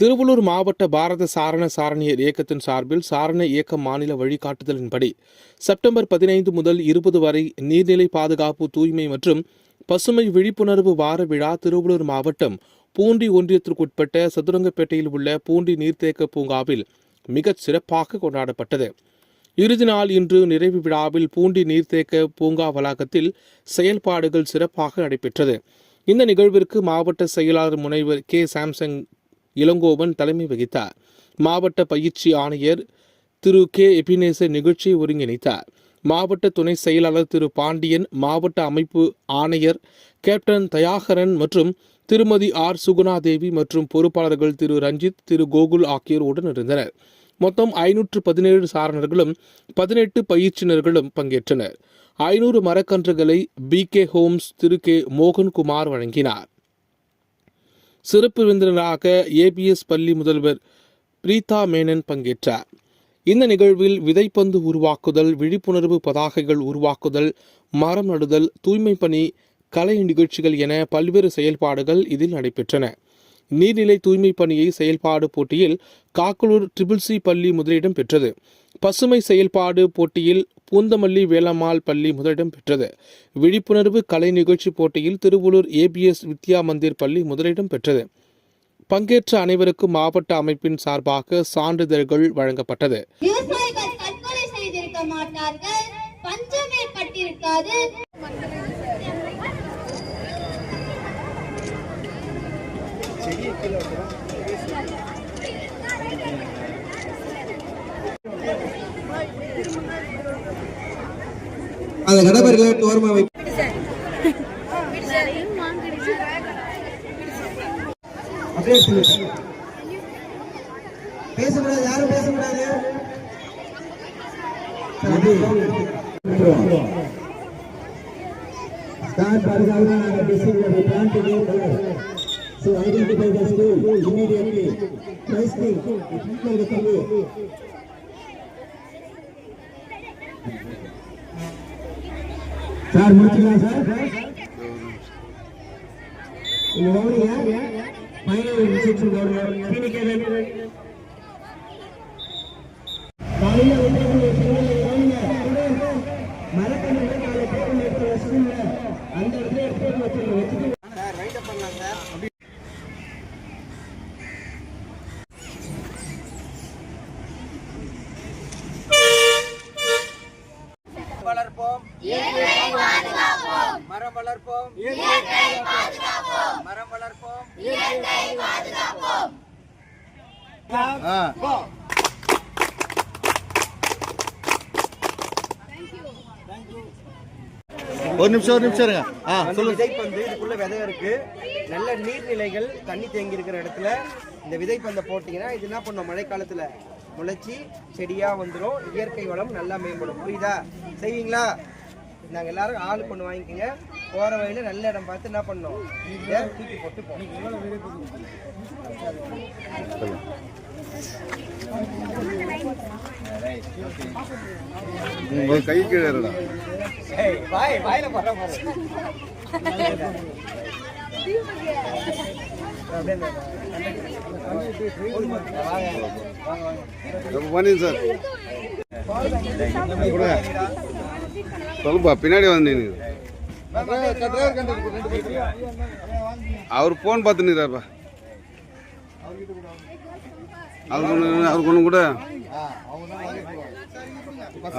திருவள்ளூர் மாவட்ட பாரத சாரண சாரணியர் இயக்கத்தின் சார்பில் சாரண இயக்க மாநில வழிகாட்டுதலின்படி செப்டம்பர் பதினைந்து முதல் இருபது வரை நீர்நிலை பாதுகாப்பு தூய்மை மற்றும் பசுமை விழிப்புணர்வு வார விழா திருவள்ளூர் மாவட்டம் பூண்டி ஒன்றியத்திற்குட்பட்ட சதுரங்கப்பேட்டையில் உள்ள பூண்டி நீர்த்தேக்க பூங்காவில் மிகச் சிறப்பாக கொண்டாடப்பட்டது. இறுதி நாள் இன்று நிறைவு விழாவில் பூண்டி நீர்த்தேக்க பூங்கா வளாகத்தில் செயல்பாடுகள் சிறப்பாக நடைபெற்றது. இந்த நிகழ்விற்கு மாவட்ட செயலாளர் முனைவர் கே. சாம்சங் இளங்கோவன் தலைமை வகித்தார். மாவட்ட பயிற்சி ஆணையர் திரு. கே. எபினேசர் நிகழ்ச்சியை ஒருங்கிணைத்தார். மாவட்ட துணை செயலாளர் திரு. பாண்டியன் மாவட்ட அமைப்பு ஆணையர் கேப்டன் தயாகரன் மற்றும் திருமதி ஆர். சுகுணாதேவி மற்றும் பொறுப்பாளர்கள் திரு. ரஞ்சித் திரு. கோகுல் ஆகியோர் உடனிருந்தனர் மொத்தம் ஐநூற்று பதினேழு சாரணர்களும் பதினெட்டு பயிற்சியினர்களும் பங்கேற்றனர். ஐநூறு மரக்கன்றுகளை பி. கே. ஹோம்ஸ் திரு. கே. மோகன்குமார் வழங்கினார். சிறப்பு விருந்தினராக ஏபிஎஸ் பள்ளி முதல்வர் பிரீதா மேனன் பங்கேற்றார். இந்த நிகழ்வில் விதைப்பந்து உருவாக்குதல் விழிப்புணர்வு பதாகைகள் உருவாக்குதல் மரம் நடுதல் தூய்மை பணி கலை நிகழ்ச்சிகள் என பல்வேறு செயல்பாடுகள் இதில் நடைபெற்றன. நீர்நிலை தூய்மை பணியை செயல்பாடு போட்டியில் காக்கலூர் ட்ரிபிள் சி பள்ளி முதலிடம் பெற்றது. பசுமை செயல்பாடு போட்டியில் பூந்தமல்லி வேலம்மாள் பள்ளி முதலிடம் பெற்றது. விழிப்புணர்வு கலை நிகழ்ச்சி போட்டியில் திருவள்ளூர் ஏபிஎஸ் வித்யா மந்திர் பள்ளி முதலிடம் பெற்றது. பங்கேற்ற அனைவருக்கும் மாவட்ட அமைப்பின் சார்பாக சான்றிதழ்கள் வழங்கப்பட்டது. அந்த கடப்பர்களை தோர்மா வை அப்படியே பேசக்கூடாது யாரும் பேசக்கூடாது. Start பாதுகாப்பு நாங்கள் So identify the school immediately. Firstly, people the come sir முடிச்சுக்கலாம் சார் இங்க கவனிங்க ஃபைனல் இன்ஸ்ட்ரக்ஷன் கவனிங்க கிளினிக்கல் காலையில வந்து கவனிங்க மரக்கன்று காலை எடுத்து ஸ்கூல்ல அந்த இடத்துல எடுத்து வச்சிருங்க வச்சுட்டு வளர்ப்போம் மரம் வளர்ப்போம். மரம் வளர்ப்போம். ஒரு நிமிஷம் ஒரு நிமிஷம் இருங்க. ஆ வந்து விதைப்பந்து இதுக்குள்ள விதை இருக்கு. நல்ல நீர்நிலைகள் தண்ணி தேங்கி இருக்கிற இடத்துல இந்த விதைப்பந்தை போட்டீங்கன்னா இது என்ன பண்ணும்? மழைக்காலத்துல முளைச்சி செடியா வந்துடும் இயற்கை வளம் நல்லா மேம்படும். புரியுதா? செய்வீங்களா? நாங்க எல்லாரும் ஆள் கொண்டு வாங்கிக்கோங்க. போற வழியில நல்ல இடம் பார்த்து என்ன பண்ணோம் தூக்கி போட்டு கை கீழே வாய் வாயில ரொம்ப பண்ணி சார். சொல்லுப்பா பின்னாடி வந்து அவர் போன் பார்த்து நிறாப்பா அவருக்கு ஒன்று அவருக்கு ஒன்று கூட.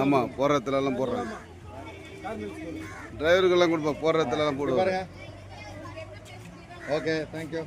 ஆமாம் போகிற இடத்துல எல்லாம் போடுறாங்க டிரைவருக்கெல்லாம் கொடுப்பா போடுற இடத்துல எல்லாம் போடுவாங்க ஓகே தேங்க்யூ